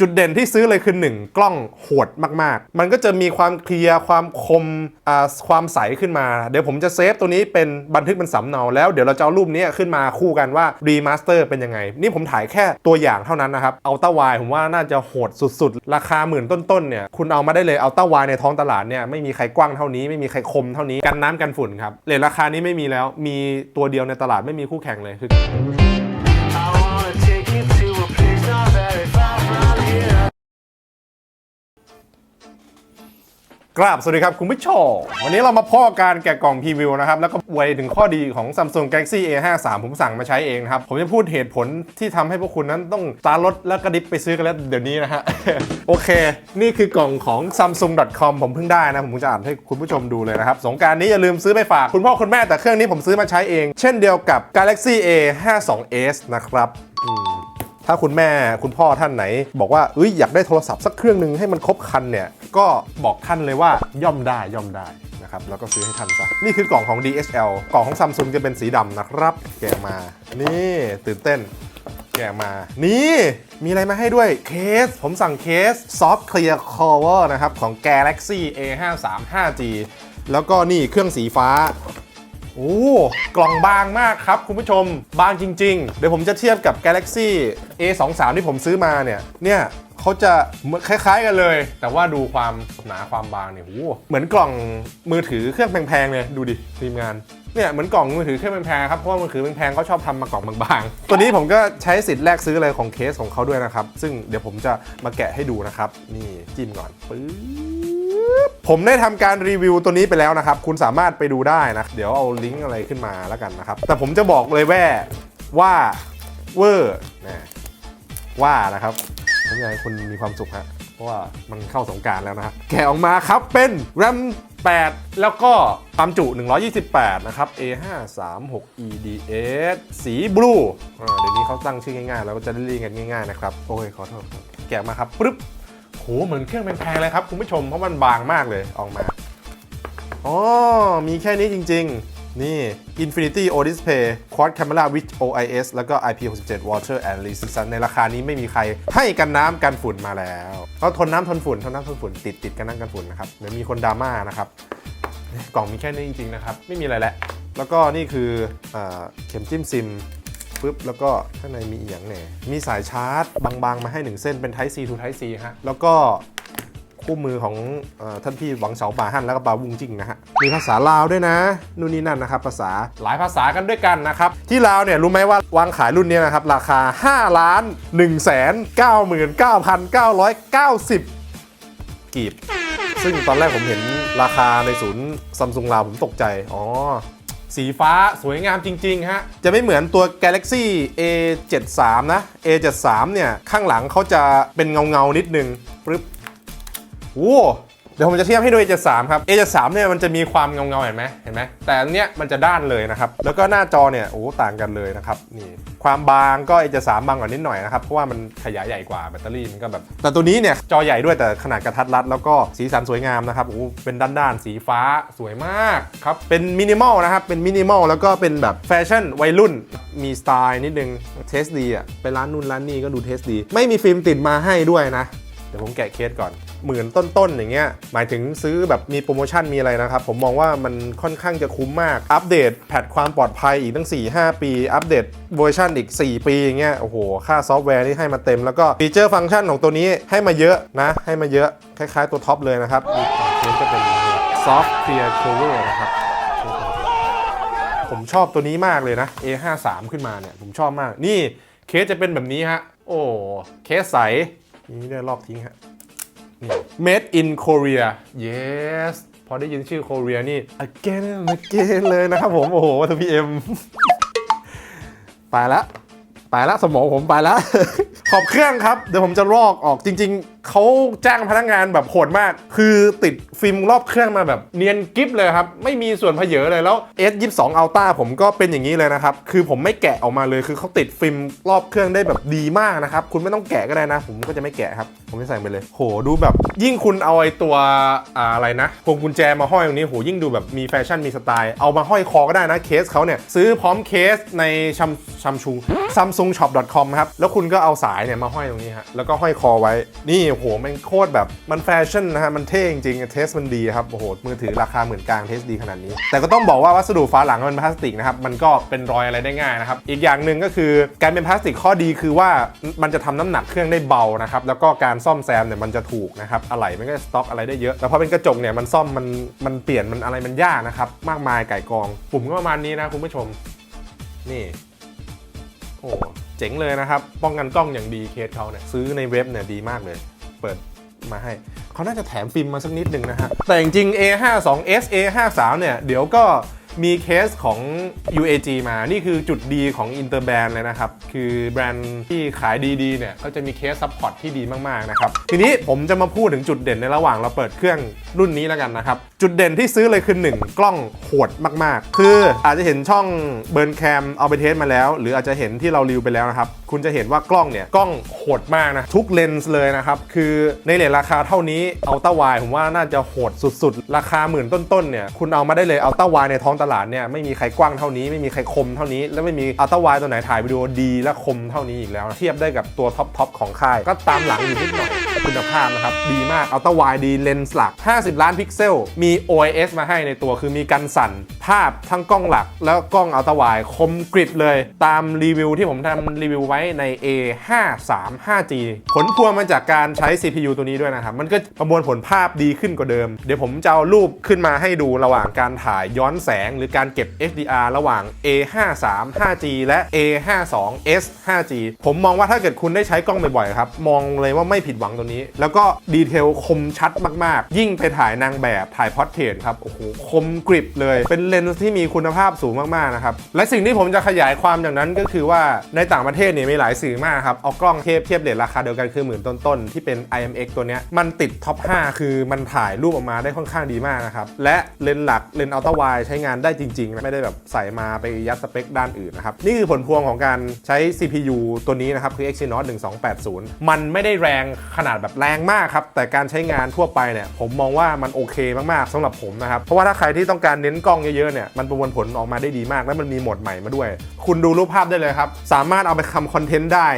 จุดเด่นที่ซื้อเลยคือ 1 กล้องโหดมากๆ มันก็จะมีความเคลียร์ความคมความใสขึ้นมา เดี๋ยวผมจะเซฟตัวนี้เป็นบันทึกเป็นสำเนาแล้วเดี๋ยวเราจะเอารูปนี้ขึ้นมาคู่กันว่ารีมาสเตอร์เป็นยังไง นี่ผมถ่ายแค่ตัวอย่างเท่านั้นนะครับเอาต้าวายผมว่าน่าจะโหดสุดๆ ราคาหมื่นต้นๆเนี่ยคุณเอามาได้เลยเอาต้าวายในท้องตลาดเนี่ยไม่มีใครกว้างเท่านี้ไม่มีใครคมเท่านี้กันน้ำกันฝุ่นครับเลทราคานี้ไม่มีแล้วมีตัวเดียวในตลาดไม่มีคู่แข่งเลยคือ กราบสวัสดีครับ คุณผู้ชม วันนี้เรามาพ่อการแกะกล่องพรีวิวนะครับ แล้วก็อวยถึงข้อดีของ Samsung Galaxy A53 ผมสั่งมาใช้เองนะครับ ผมจะพูดเหตุผลที่ทำให้พวกคุณนั้นต้องตารถแล้วกระดิบไปซื้อกันแล้วเดี๋ยวนี้นะฮะ โอเค นี่คือกล่องของ samsung.com ผมเพิ่งได้นะ ผมจะอ่านให้คุณผู้ชมดูเลยนะครับ สงการนี้อย่าลืมซื้อไปฝากคุณพ่อคุณแม่แต่เครื่องนี้ผมซื้อมาใช้เอง เช่นเดียวกับ Galaxy A52s นะครับอืม ถ้าคุณแม่คุณพ่อท่านไหน บอกว่าเอ้ยอยากได้โทรศัพท์สักเครื่องหนึ่งให้มันครบคันเนี่ยก็บอกท่านเลยว่าย่อมได้ย่อมได้นะครับแล้วก็ซื้อให้ท่านซะนี่คือกล่องของ DHL กล่องของ Samsung จะเป็นสีดำนะครับ แกะมา นี่ตื่นเต้น แกะมา นี่มีอะไรมาให้ด้วยเคส ผมสั่งเคส Soft Clear Cover นะครับของ Galaxy A53 5G แล้วก็นี่เครื่องสีฟ้า โอ้กล่องบางมากครับ คุณผู้ชมบางจริง ๆ เดี๋ยวผมจะเทียบกับ Galaxy A23 ที่ผมซื้อมาเนี่ยเนี่ยเขาจะคล้ายๆกันเลย แต่ว่าดูความหนาความบางเนี่ยโอ้เหมือนกล่องมือถือเครื่องแพงๆเลยดูดิทีมงานเนี่ยเหมือนกล่องมือถือเครื่องแพงๆครับเพราะว่ามือถือแพงๆเขาชอบทำมากล่องบางๆ ตัวนี้ผมก็ใช้สิทธิ์แลกซื้ออะไรของเคสของเขาด้วยนะครับ ซึ่งเดี๋ยวผมจะมาแกะให้ดูนะครับ นี่จิ้มก่อนปึ๊บ ผมได้ทำการรีวิวตัวนี้ไปแล้วนะครับ คุณสามารถไปดูได้นะ เดี๋ยวเอาลิงก์อะไรขึ้นมาแล้วกันนะครับ แต่ผมจะบอกเลยแว่ว่าเวอร์นะว่านะครับ ผมอยากให้คุณมีความสุขฮะเพราะว่ามันเข้าสงการแล้วนะฮะแกะออกมาครับเป็น RAM 8แล้วก็ความจุ 128 นะครับ A536 EDS สีบลูเดี๋ยวนี้เขาตั้งชื่อง่ายๆ แล้วก็จะได้เรียนกันง่ายๆ นะครับ โอ้ย ขอโทษ แกะมาครับปึ๊บ เหมือนเครื่องแพงๆเลยครับคุณผู้ชมเพราะมันบางมากเลยออกมาอ๋อมีแค่นี้จริง ๆ นี่ Infinity O Display Quad Camera with OIS แล้วก็ IP67 Water and Resistance ในราคานี้ไม่มีใครให้กันน้ำกันฝุ่นมาแล้วเขาทนน้ำทนฝุ่นทนน้ำทนฝุ่นติดติดกันน้ำกันฝุ่นนะครับเดี๋ยวมีคนดราม่านะครับกล่องมีแค่นี้จริง ๆ นะครับ ไม่มีอะไรแล้วแล้วก็นี่คืออเข็มจิ้มซิม ปึ๊บแล้วก็ข้างในมีอีกอย่างเนี่ยมีสายชาร์จ บางๆ มาให้ 1 เส้นเป็น Type C to Type C ฮะ แล้วก็คู่มือของอท่านพี่หวังเฉาป่าฮั่นแล้วก็ปาวุงจิงนะฮะ มีภาษาลาวด้วยนะ นู่นนี่นั่นนะครับ ภาษาหลายภาษากันด้วยกันนะครับ ที่ลาวเนี่ย รู้ไหมว่าวางขายรุ่นนี้นะครับ ราคา 5 ล้าน1แสน99,990กีบ ซึ่งตอนแรกผมเห็นราคาในศูนย์ซัมซุงลาวผมตกใจ อ๋อ สีฟ้าสวยงามจริง ๆ ฮะ จะไม่เหมือนตัว Galaxy A73 นะ A73 เนี่ย ข้างหลังเขาจะเป็นเงาเงาๆนิดนึงปึ๊บโอ้ เดี๋ยวผมจะเทียบให้ดู A73 ครับ A73 เนี่ยมันจะมีความเงาเงาๆเห็นไหมเห็นไหมแต่อันเนี้ยมันจะด้านเลยนะครับ แล้วก็หน้าจอเนี่ยโอ้ต่างกันเลยนะครับนี่ความบางก็ A73 บางกว่านิดหน่อยนะครับเพราะว่ามันขยายใหญ่กว่าแบตเตอรี่มันก็แบบแต่ตัวนี้เนี่ยจอใหญ่ด้วยแต่ขนาดกระทัดรัด แล้วก็สีสันสวยงามนะครับโอ้เป็นด้านๆสีฟ้าสวยมากครับเป็นมินิมอลนะครับเป็นมินิมอลแล้วก็เป็นแบบแฟชั่นวัยรุ่นมีสไตล์นิดนึงเทสดีอะไปร้านนู่นร้านนี่ก็ดูเทสดี ไม่มีฟิล์มติดมาให้ด้วยนะ เดี๋ยวผมแกะเคสก่อนหมื่นต้นๆอย่างเงี้ยหมายถึงซื้อแบบมีโปรโมชั่นมีอะไรนะครับ ผมมองว่ามันค่อนข้างจะคุ้มมาก อัปเดตแพทความปลอดภัยอีกตั้ง 4-5 ปี อัปเดตเวอร์ชันอีก 4 ปีอย่างเงี้ยโอ้โห ค่าซอฟต์แวร์นี่ให้มาเต็ม แล้วก็ฟีเจอร์ฟังก์ชันของตัวนี้ให้มาเยอะนะ ให้มาเยอะคล้ายๆตัวท็อปเลยนะครับนี่เคสก็เป็น soft clear cover นะครับผมชอบตัวนี้มากเลยนะ A53 ขึ้นมาเนี่ยผมชอบมาก นี่เคสจะเป็นแบบนี้ฮะโอ้เคสใส นี่ได้ลอกทิ้งฮะนี่ made in Korea yes พอได้ยินชื่อ Korea นี่ again and again เลยนะครับผม โอ้โหวัตพีเอ็มไปละ ไปละสมองผมไปละขอบเครื่องครับ เดี๋ยวผมจะลอกออกจริง ๆ เขาจ้างพนักงานแบบโหดมาก คือติดฟิล์มรอบเครื่องมาแบบเนียนกิฟเลยครับ ไม่มีส่วนผเยอเลยแล้ว S22 Ultra ผมก็เป็นอย่างนี้เลยนะครับ คือผมไม่แกะออกมาเลย คือเขาติดฟิล์มรอบเครื่องได้แบบดีมากนะครับ คุณไม่ต้องแกะก็ได้นะ ผมก็จะไม่แกะครับ ผมจะใส่ไปเลย โหดูแบบ ยิ่งคุณเอาไอ้ตัวอ่าอะไรนะพวงกุญแจมาห้อยตรงนี้โหยิ่งดูแบบมีแฟชั่นมีสไตล์เอามาห้อยคอก็ได้นะเคสเขาเนี่ยซื้อพร้อมเคสในชัมชัมชู samsungshop.com ครับแล้วคุณก็เอาสายเนี่ยมาห้อยตรงนี้ฮะแล้วก็ห้อยคอไว้นี่โหมันโคตรแบบมันแฟชั่นนะฮะมันเท่จริงๆเทสมันดีครับโอ้โหมือถือราคาหมื่นกลางเทสดีขนาดนี้ แต่ก็ต้องบอกว่าวัสดุฝาหลังมันพลาสติกนะครับมันก็เป็นรอยอะไรได้ง่ายนะครับอีกอย่างหนึ่งก็คือการเป็นพลาสติกข้อดีคือว่ามันจะทำน้ำหนักเครื่องได้เบานะครับแล้วก็การซ่อมแซมเนี่ยมันจะถูกนะครับอะไหล่มันก็สต็อกอะไรได้เยอะแต่พอเป็นกระจกเนี่ยมันซ่อมมันมันเปลี่ยนมันอะไรมันยากนะครับมากมายไก่กอง ปุ่มก็ประมาณนี้นะคุณผู้ชมนี่โอ้ เจ๋งเลยนะครับ ป้องกันกล้องอย่างดีเคสเขาเนี่ยซื้อในเว็บเนี่ยดีมากเลย เปิดมาให้ เขาน่าจะแถมฟิล์มมาสักนิดหนึ่งนะฮะ แต่จริง A52s A53 เนี่ย เดี๋ยวก็มีเคสของ UAG มา นี่คือจุดดีของ Interbrand เลยนะครับ คือแบรนด์ที่ขายดีๆเนี่ยเขาจะมีเคสซัพพอร์ตที่ดีมากๆนะครับ ทีนี้ผมจะมาพูดถึงจุดเด่นในระหว่างเราเปิดเครื่องรุ่นนี้แล้วกันนะครับ จุดเด่นที่ซื้อเลยคือ 1 กล้องโหดมากๆ คืออาจจะเห็นช่องเบิร์นแคมเอาไปเทสมาแล้ว หรืออาจจะเห็นที่เรารีวิวไปแล้วนะครับ คุณจะเห็นว่ากล้องเนี่ยกล้องโหดมากนะทุกเลนส์เลยนะครับ คือในเลทราคาเท่านี้อัลต้าวายผมว่าน่าจะโหดสุดๆ ราคาหมื่นต้นๆเนี่ยคุณเอามาได้เลยอัลต้าวายในท้องตลาดเนี่ยไม่มีใครกว้างเท่านี้ไม่มีใครคมเท่านี้ และไม่มีอัลต้าวายตัวไหนถ่ายวิดีโอดีและคมเท่านี้อีกแล้ว เทียบได้กับตัวท็อปๆของค่ายก็ตามหลังอยู่นิดหน่อย คุณภาพนะครับ ดีมากอัลต้าวายดีเลนส์หลัก 50 ล้านพิกเซล มี OIS มาให้ในตัวคือมีกันสั่น ภาพทั้งกล้องหลักแล้วกล้องอัลตร้าไวคมกริบเลย ตามรีวิวที่ผมทำรีวิวไว้ใน A535G ผลพวงมาจากการใช้ CPU ตัวนี้ด้วยนะครับ มันก็ประมวลผลภาพดีขึ้นกว่าเดิม เดี๋ยวผมจะเอารูปขึ้นมาให้ดูระหว่างการถ่ายย้อนแสง หรือการเก็บ HDR ระหว่าง A535G และ A52s 5G ผมมองว่าถ้าเกิดคุณได้ใช้กล้องบ่อยๆครับมองเลยว่าไม่ผิดหวังตัวนี้แล้วก็ดีเทลคมชัดมากๆ ยิ่งไปถ่ายนางแบบถ่ายพอร์เทรตครับ โอ้โห คมกริบเลย เป็นเลนส์ที่มีคุณภาพสูงมากๆนะครับ และสิ่งที่ผมจะขยายความจากนั้นก็คือว่าในต่างประเทศเนี่ยมีหลายสื่อมากครับ เอากล้องเทียบเทียบเลทราคาเดียวกันคือหมื่นต้นๆที่เป็น IMX ตัวเนี้ยมันติดท็อป 5 คือมันถ่ายรูปออกมาได้ค่อนข้างดีมากนะครับและเลนส์หลักเลนส์อัลตร้าไวใช้งานได้จริงๆนะไม่ได้แบบใส่มาไปยัดสเปคด้านอื่นนะครับนี่คือผลพวงของการใช้ CPU ตัวนี้นะครับคือ Exynos 1280 มันไม่ได้แรงขนาดแบบแรงมากครับ แต่การใช้งานทั่วไปเนี่ยผมมองว่ามันโอเคมากๆสำหรับผมนะครับ เพราะว่าถ้าใครที่ต้องการเน้นกล้องเยอะๆเนี่ยมันประมวลผลออกมาได้ดีมาก และมันมีโหมดใหม่มาด้วย คุณดูรูปภาพได้เลยครับ สามารถเอาไปทำคอนเทนต์ได้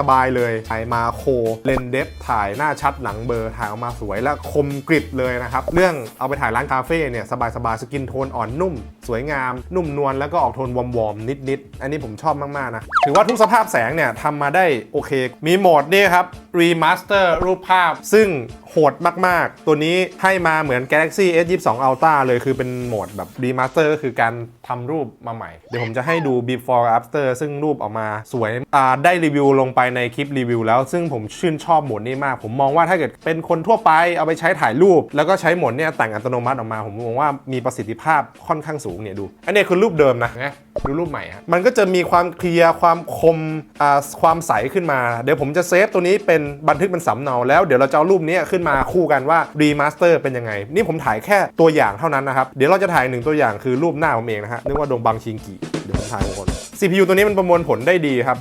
สบายๆเลยถ่ายมาโคเลนเดฟถ่ายหน้าชัดหลังเบอร์ถ่ายออกมาสวยและคมกริบเลยนะครับเรื่องเอาไปถ่ายร้านคาเฟ่เนี่ยสบายๆสกินโทนอ่อนนุ่ม สวยงาม นุ่มนวลแล้วก็ออกโทนวอมๆนิดๆอันนี้ผมชอบมากๆนะถือว่าทุกสภาพแสงเนี่ยทำมาได้โอเค มีโหมดนี่ครับรีมาสเตอร์รูปภาพ ซึ่งโหดมากๆ ตัวนี้ให้มาเหมือน Galaxy S22 Ultra เลยคือเป็นโหมดแบบรีมาสเตอร์ก็คือการทำรูปมาใหม่ เดี๋ยวผมจะให้ดู before after ซึ่งรูปออกมาสวยอ่าได้รีวิวลงไปในคลิปรีวิวแล้วซึ่งผมชื่นชอบโหมดนี้มาก ผมมองว่าถ้าเกิดเป็นคนทั่วไปเอาไปใช้ถ่ายรูป แล้วก็ใช้โหมดเนี่ยแต่งอัตโนมัติออกมา ผมมองว่ามีประสิทธิภาพค่อนข้างสูงเนี่ยดู อันนี้คือรูปเดิมนะนะดูรูปใหม่ฮะมันก็จะมีความเคลียร์ความคมอ่าความใสขึ้นมา เดี๋ยวผมจะเซฟตัวนี้เป็นบันทึกเป็นสำเนาแล้วเดี๋ยวเราจะเอารูปนี้ขึ้นมาคู่กันว่ารีมาสเตอร์เป็นยังไง นี่ผมถ่ายแค่ตัวอย่างเท่านั้นนะครับ เดี๋ยวเราจะถ่ายหนึ่งตัวอย่างคือรูปหน้าผมเองนะฮะนึกว่าดงบังชิงกิเดี๋ยวผมถ่ายทุกคน CPU ตัวนี้มันประมวลผลได้ดีครับ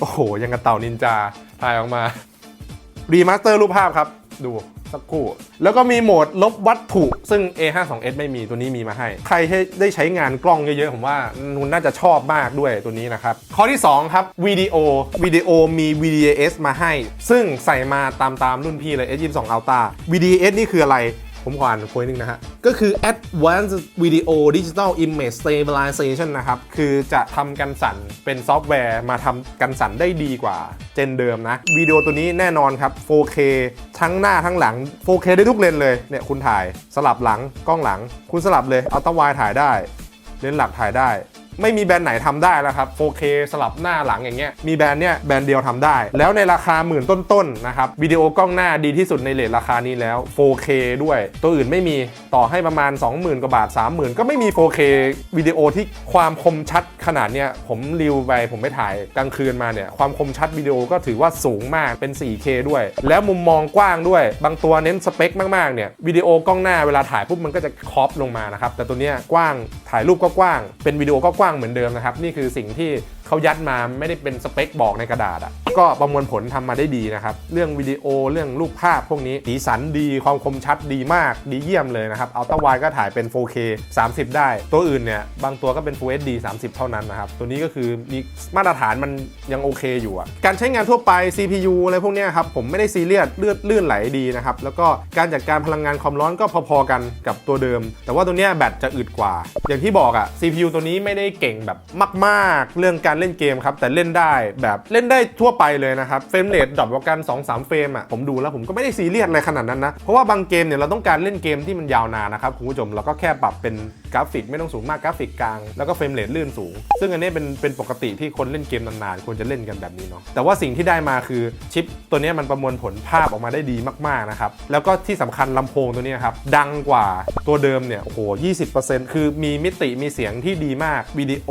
โอ้โหยังกับเต่านินจาถ่ายออกมารีมาสเตอร์รูปภาพครับดู สักครู่ แล้วก็มีโหมดลบวัตถุ ซึ่ง A52s ไม่มีตัวนี้มีมาให้ ใครที่ได้ใช้งานกล้องเยอะๆ ผมว่านุนน่าจะชอบมากด้วยตัวนี้นะครับ ข้อที่ 2 ครับวิดีโอวิดีโอมี VDS มาให้ ซึ่งใส่มาตามตามๆรุ่นพี่เลย S22UltraVDS นี่คืออะไร ผมขออ่านคุยนึงนะฮะ ก็คือ Advanced Video Digital Image Stabilization นะครับ คือจะทำกันสั่นเป็นซอฟต์แวร์มาทำกันสั่นได้ดีกว่าเจนเดิมนะ วิดีโอตัวนี้แน่นอนครับ 4K ทั้งหน้าทั้งหลัง 4K ได้ทุกเลนเลย เนี่ยคุณถ่ายสลับหลังกล้องหลัง คุณสลับเลยเอาต w วายถ่ายได้ เลนหลักถ่ายได้ ไม่มีแบรนด์ไหนทำได้แล้วครับ 4K สลับหน้าหลังอย่างเงี้ย มีแบรนด์เนี้ยแบรนด์เดียวทำได้ แล้วในราคาหมื่นต้นๆนะครับวิดีโอกล้องหน้าดีที่สุดในเลทราคานี้แล้ว 4K ด้วย ตัวอื่นไม่มีต่อให้ประมาณ 20,000 กว่าบาท 30,000 ก็ไม่มี 4K วิดีโอที่ความคมชัดขนาดเนี้ยผมรีวไปผมไปถ่ายกลางคืนมาเนี่ยความคมชัดวิดีโอก็ถือว่าสูงมากเป็น 4K ด้วย แล้วมุมมองกว้างด้วย บางตัวเน้นสเปคมากๆเนี่ยวิดีโอกล้องหน้าเวลาถ่ายปุ๊บมันก็จะครอปลงมานะครับแต่ตัวเนี้ยกว้างถ่ายรูปก็กว้างเป็นวิดีโอก็กว้างเหมือนเดิมนะครับ นี่คือสิ่งที่เขายัดมาไม่ได้เป็นสเปคบอกในกระดาษอะก็ประมวลผลทำมาได้ดีนะครับ เรื่องวิดีโอเรื่องรูปภาพพวกนี้สีสันดีความคมชัดดีมากดีเยี่ยมเลยนะครับอัลตร้าไวก็ถ่ายเป็น 4K 30 ได้ ตัวอื่นเนี่ย บางตัวก็เป็น Full HD 30 เท่านั้นนะครับ ตัวนี้ก็คือมีมาตรฐานมันยังโอเคอยู่อะการใช้งานทั่วไป CPU อะไรพวกนี้ครับ ผมไม่ได้ซีเรียสเลือดลื่นไหลดีนะครับ แล้วก็การจัดการพลังงานความร้อนก็พอๆกันกับตัวเดิม แต่ว่าตัวนี้แบตจะอึดกว่า อย่างที่บอกอะ CPU ตัวนี้ไม่ได้เก่งแบบมาก ๆ เรื่องการเล่นเกมครับแต่เล่นได้แบบเล่นได้ทั่วไปเลยนะครับเฟรมเรทดรอปกว่ากัน2-3เฟรมอะผมดูแล้วผมก็ไม่ได้ซีเรียสอะไรขนาดนั้นนะ เพราะว่าบางเกมเนี่ยเราต้องการเล่นเกมที่มันยาวนานนะครับคุณผู้ชมเราก็แค่ปรับเป็นกราฟิกไม่ต้องสูงมากกราฟิกกลาง แล้วก็เฟรมเรทลื่นสูง ซึ่งอันนี้เป็นเป็นปกติที่คนเล่นเกมนานๆควรจะเล่นกันแบบนี้เนาะแต่ว่าสิ่งที่ได้มาคือชิปตัวนี้มันประมวลผลภาพออกมาได้ดีมากๆนะครับแล้วก็ที่สำคัญลำโพงตัวนี้ครับดังกว่าตัวเดิมเนี่ยโอ้โห20%คือมีมิติมีเสียงที่ดีมากวิดีโอ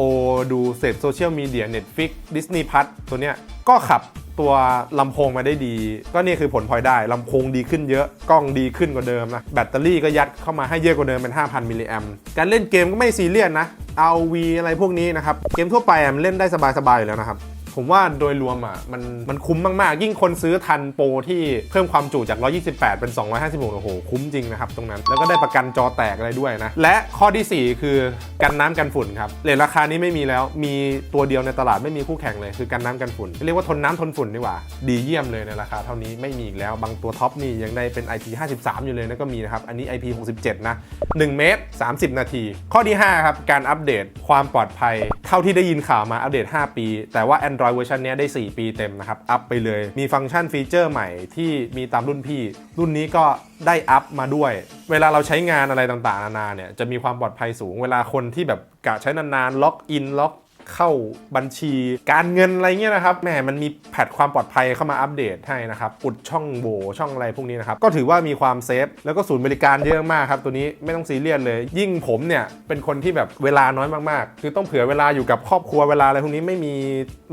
ดูเสร็จโซเชียลมีเดีย Netflix Disney Plus ตัวเนี้ย ก็ขับตัวลำโพงมาได้ดี ก็นี่คือผลพลอยได้ลำโพงดีขึ้นเยอะกล้องดีขึ้นกว่าเดิมนะแบตเตอรี่ก็ยัดเข้ามาให้เยอะกว่าเดิมเป็น 5,000มิลลิแอมการเล่นเกมก็ไม่ซีเรียสนะเอาวีอะไรพวกนี้นะครับเกมทั่วไปมันเล่นได้สบายๆอยู่แล้วนะครับ ผมว่าโดยรวมอะมันมันคุ้มมาก ๆ ยิ่งคนซื้อทันโปรที่เพิ่มความจุจาก 128 เป็น 256 โอ้โห คุ้มจริงนะครับตรงนั้น แล้วก็ได้ประกันจอแตกอะไรด้วยนะ และข้อทีสี่4 คือกันน้ำกันฝุ่นครับเลทราคานี้ไม่มีแล้ว มีตัวเดียวในตลาดไม่มีคู่แข่งเลย คือกันน้ำกันฝุ่น เรียกว่าทนน้ำทนฝุ่นดีกว่า ดีเยี่ยมเลยในราคาเท่านี้ไม่มีอีกแล้ว บางตัวท็อปนี่ยังได้เป็น IP 53 อยู่เลยนะก็มีนะครับ อันนี้ IP 67 นะ 1 เมตร 30 นาที ข้อที่5ครับการอัปเดตความปลอดภัยเท่าที่ได้ยินข่าวมาอัปเดต 5 ปี แต่ว่า Android เวอร์ชันนี้ได้ 4 ปีเต็มนะครับ อัพไปเลย มีฟังก์ชันฟีเจอร์ใหม่ที่มีตามรุ่นพี่ รุ่นนี้ก็ได้อัพมาด้วย เวลาเราใช้งานอะไรต่างๆ นานาเนี่ย จะมีความปลอดภัยสูง เวลาคนที่แบบกะใช้นานๆ ล็อกอิน ล็อก เข้าบัญชีการเงินอะไรเงี้ยนะครับแหมมันมีแพทความปลอดภัยเข้ามาอัปเดตให้นะครับอุดช่องโหว่ช่องอะไรพวกนี้นะครับก็ถือว่ามีความเซฟแล้วก็ศูนย์บริการเยอะมากครับตัวนี้ไม่ต้องซีเรียสเลย ยิ่งผมเนี่ยเป็นคนที่แบบเวลาน้อยมากๆ คือต้องเผื่อเวลาอยู่กับครอบครัวเวลาอะไรพวกนี้ไม่มี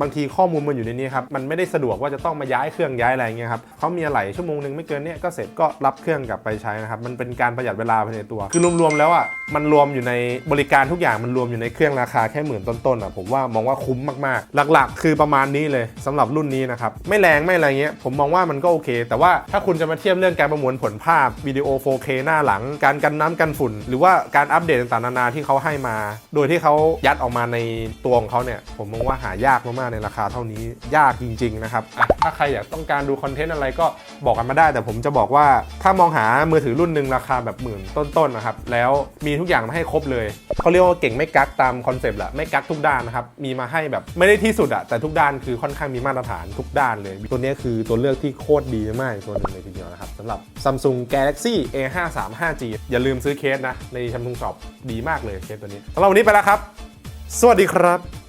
บางทีข้อมูลมันอยู่ในนี้ครับมันไม่ได้สะดวกว่าจะต้องมาย้ายเครื่องย้ายอะไรเงี้ยครับเขามีอะไรชั่วโมงหนึ่งไม่เกินเนี้ยก็เสร็จก็รับเครื่องกลับไปใช้นะครับมันเป็นการประหยัดเวลาภายในตัว คือรวมๆแล้วอะมันรวมอยู่ในบริการทุกอย่างมันรวมอยู่ในเครื่องราคาแค่หมื่นต้นๆอะผมว่ามองว่าคุ้มมากๆ หลักๆ คือประมาณนี้เลยสำหรับรุ่นนี้นะครับ ไม่แรงไม่อะไรเงี้ยผมมองว่ามันก็โอเค แต่ว่าถ้าคุณจะมาเทียบเรื่องการประมวลผลภาพวิดีโอ 4K หน้าหลัง การกันน้ำกันฝุ่น หรือว่าการอัปเดตต่างๆนานาที่เขาให้มา โดยที่เขายัดออกมาในตัวของเขาเนี่ยผมมองว่าหายากมากๆในราคาเท่านี้ยากจริง ๆ นะครับถ้าใครอยากต้องการดูคอนเทนต์อะไรก็บอกกันมาได้ แต่ผมจะบอกว่าถ้ามองหามือถือรุ่นหนึ่งราคาแบบหมื่นต้นๆนะครับแล้วมีทุกอย่างมาให้ครบเลยเขาเรียกว่าเก่งไม่กักตามคอนเซปต์แหละไม่กักทุกด้านนะครับมีมาให้แบบไม่ได้ที่สุดอะแต่ทุกด้านคือค่อนข้างมีมาตรฐานทุกด้านเลย ตัวนี้คือตัวเลือกที่โคตรดีมากตัวหนึงเลยทีเดียวนะครับสำหรับ Samsung Galaxy A53 5G อย่าลืมซื้อเคสนะใน Samsung Shop ดีมากเลยเคสตัวนี้สำหรับวันนี้ไปแล้วครับ สวัสดีครับ